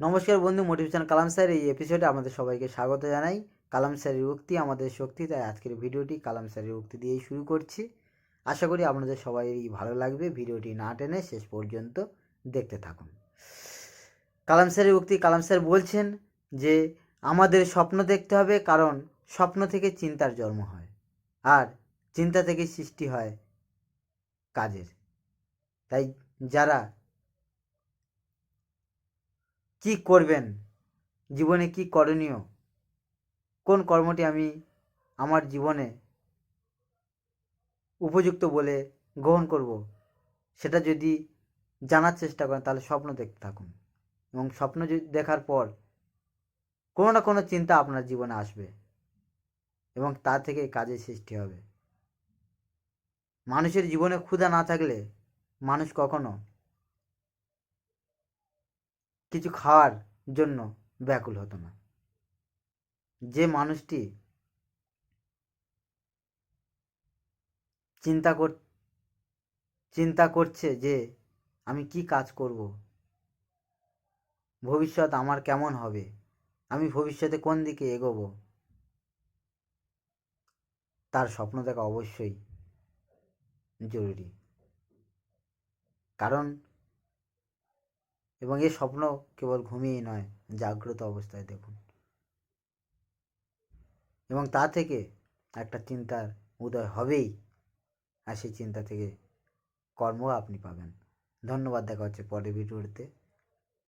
নমস্কার বন্ধু মোটিভেশন কালাম স্যার এই এপিসোডে আমাদের সবাইকে স্বাগত জানাই। কালাম স্যারের উক্তি, আমাদের শক্তি, তাই আজকের ভিডিওটি কালাম স্যারের উক্তি দিয়েই শুরু করছি। আশা করি আপনাদের সবাই ভালো লাগবে। ভিডিওটি না টেনে শেষ পর্যন্ত দেখতে থাকুন। কালাম স্যারের উক্তি কালাম স্যার বলছেন যে, আমাদের স্বপ্ন দেখতে হবে কারণ স্বপ্ন থেকে চিন্তার জন্ম হয় আর চিন্তা থেকে সৃষ্টি হয় কাজের। তাই যারা কি করবেন? জীবনে কি করণীয়? কোন কর্মটি আমি আমার জীবনে উপযুক্ত বলে গ্রহণ করব? সেটা যদি জানার চেষ্টা করেন, তাহলে স্বপ্ন দেখতে থাকুন। এবং স্বপ্ন দেখার পর কোনো না কোনো চিন্তা আপনার জীবনে আসবে এবং তা থেকে কাজের সৃষ্টি হবে। মানুষের জীবনে ক্ষুধা না থাকলে মানুষ কখনো কিছু খাওয়ার জন্য ব্যাকুল হতো না। যে মানুষটি চিন্তা কর, চিন্তা করছে যে আমি কি কাজ করব, ভবিষ্যৎ আমার কেমন হবে, আমি ভবিষ্যতে কোন দিকে এগোবো, তার স্বপ্ন দেখা অবশ্যই জরুরি। কারণ এবং এই স্বপ্ন কেবল ঘুমিয়েই নয়, জাগ্রত অবস্থায় দেখুন। এবং তা থেকে একটা চিন্তার উদয় হবেই, আর সেই চিন্তা থেকে কর্ম আপনি পাবেন। ধন্যবাদ, দেখা হচ্ছে পরের ভিডিওতে।